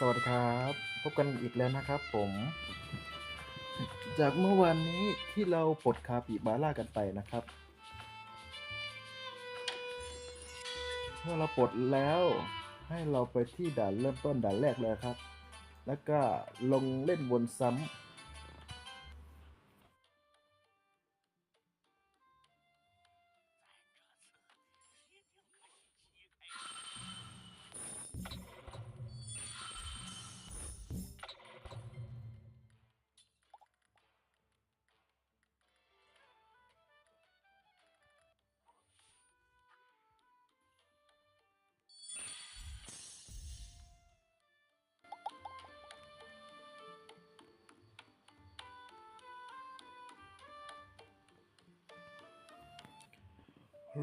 สวัสดีครับ พบกันอีกแล้วนะครับผม จากเมื่อวานนี้ที่เราปลดคาปิบาร่ากันไปนะครับ เมื่อเราปลดแล้วให้เราไปที่ด่านเริ่มต้นด่านแรกเลยครับ แล้วก็ลงเล่นวนซ้ำ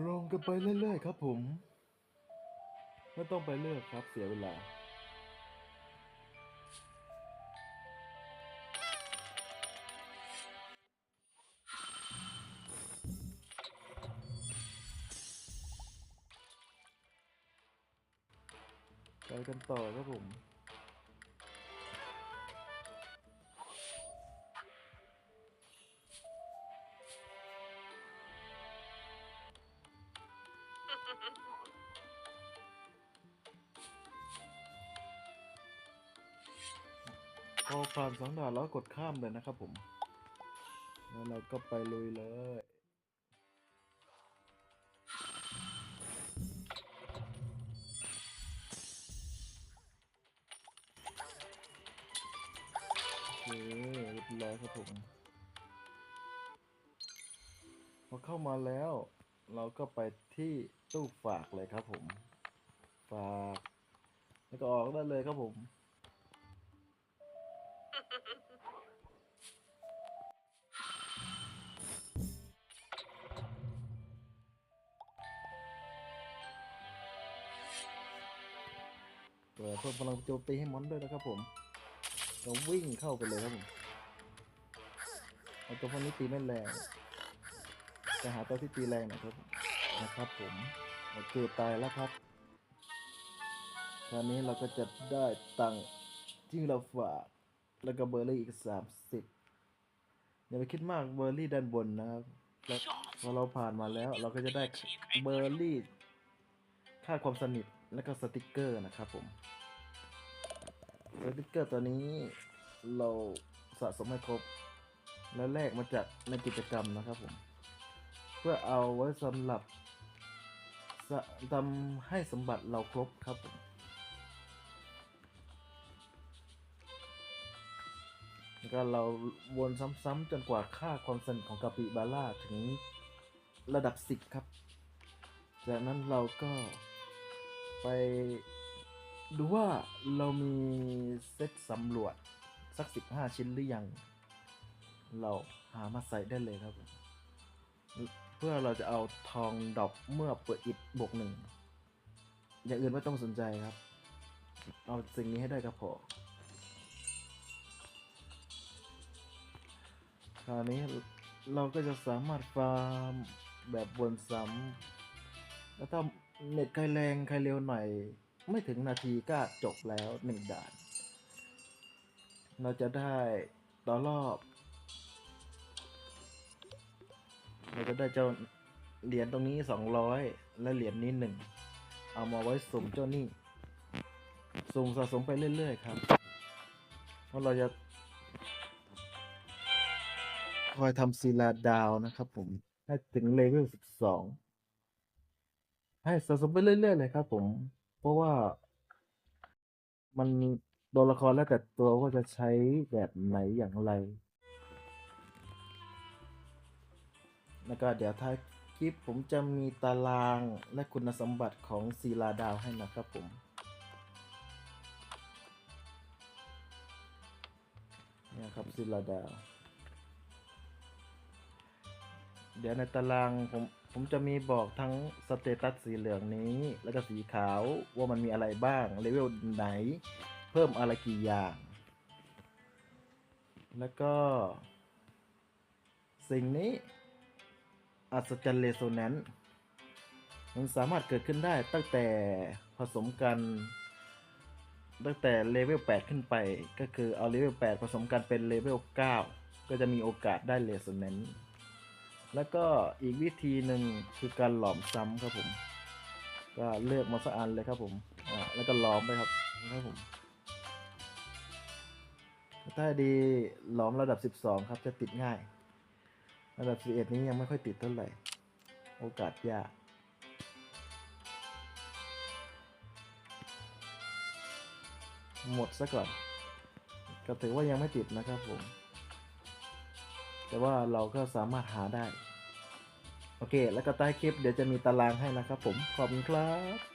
ลงกันไปเรื่อยๆครับผม ไม่ต้องไปเลือกครับเสียเวลา ไปกันต่อครับผม พอผ่านสองด่านแล้วกดข้ามเลยนะครับผม แล้วเราก็ไปลุยเลยโอเคเรียบร้อยครับผม พอเข้ามาแล้ว เราก็ไปที่ตู้ฝากเลยครับผม ฝาก แล้วก็ออกได้เลยครับผม เพิ่มพลังโจมตีให้มอนด้วยนะครับผมเราวิ่งเข้าไปเลยครับผมเอาตัวพวกนี้ตีไม่แรงจะหาตัวที่ตีแรงหน่อยครับนะครับผมโอเคตายแล้วครับคราวนี้เราก็จะได้ตังที่เราฝากแล้วก็เบอร์รี่อีกสามสิบอย่าไปคิดมากเบอร์รี่ด้านบนนะครับแล้วพอเราผ่านมาแล้วเราก็จะได้เบอร์รี่ค่าความสนิท แล้วก็สติกเกอร์นะครับผม สติกเกอร์ตัวนี้เราสะสมให้ครบ และแลกมาจากในกิจกรรมนะครับผม เพื่อเอาไว้สำหรับทำให้สมบัติเราครบครับผมแล้วก็เราวนซ้ำๆจนกว่าค่าความสนิทของกาปิบาร่าถึงระดับ 10 ครับ จากนั้นเราก็ ไปดูว่าเรามีเซตสำรวจสัก 15 ชิ้นหรือยัง เราหามาใส่ได้เลยครับ เพื่อเราจะเอาทองดอกเมื่อเปิดอิดบวกหนึ่ง อย่างอื่นไม่ต้องสนใจครับ เอาสิ่งนี้ให้ได้ก็พอคราวนี้เราก็จะสามารถฟาร์มแบบวนซ้ำแล้วถ้า เน็ตใครแรงใครเร็วหน่อยไม่ถึงนาทีก็จบแล้วหนึ่งด่าน เราจะได้ต่อรอบ เราจะได้เจ้าเหรียญตรงนี้สองร้อยและเหรียญนี้หนึ่งเอามาไว้สุ่มเจ้านี่สุ่มสะสมไปเรื่อย ๆ ครับเพราะเราจะคอยทำศิลาดาวนะครับผม ให้ถึงเลเวลสิบสอง ให้สะสมไปเรื่อยๆเลยครับ ผม เพราะว่ามันตัวละครแล้วแต่ตัวว่าจะใช้แบบไหนอย่างไร แล้วก็เดี๋ยวท้ายคลิปผมจะมีตารางและคุณสมบัติของศิลาดาวให้นะครับผม เนี่ยครับศิลาดาว เดี๋ยวในตารางผมผมจะมีบอกทั้งสเตตัสสีเหลืองนี้ แล้วก็สีขาวว่ามันมีอะไรบ้างเลเวลไหน เพิ่มอะไรกี่อย่าง แล้วก็ สิ่งนี้ อัศจรรย์เลโซแนนซ์มันสามารถเกิดขึ้นได้ตั้งแต่ผสมกัน ตั้งแต่เลเวล 8 ขึ้นไป ก็คือเอาเลเวล 8 ผสมกันเป็นเลเวล 9 ก็จะมีโอกาสได้เลสเนน แล้วก็อีกวิธีหนึ่งคือการหลอมซ้ำครับผม ก็เลือกมาสักอันเลยครับผมอ่าแล้วก็หล้อมไปครับครับผมถ้าดีหลอมระดับ 12 ครับจะติดง่าย ระดับ 11 นี้ยังไม่ค่อยติดเท่าไหร่ โอกาสยากหมดซะก่อนก็ถือว่ายังไม่ติดนะครับผม แต่ว่าเราก็สามารถหาได้ โอเค แล้วก็ใต้คลิปเดี๋ยวจะมีตารางให้นะครับผม ขอบคุณครับ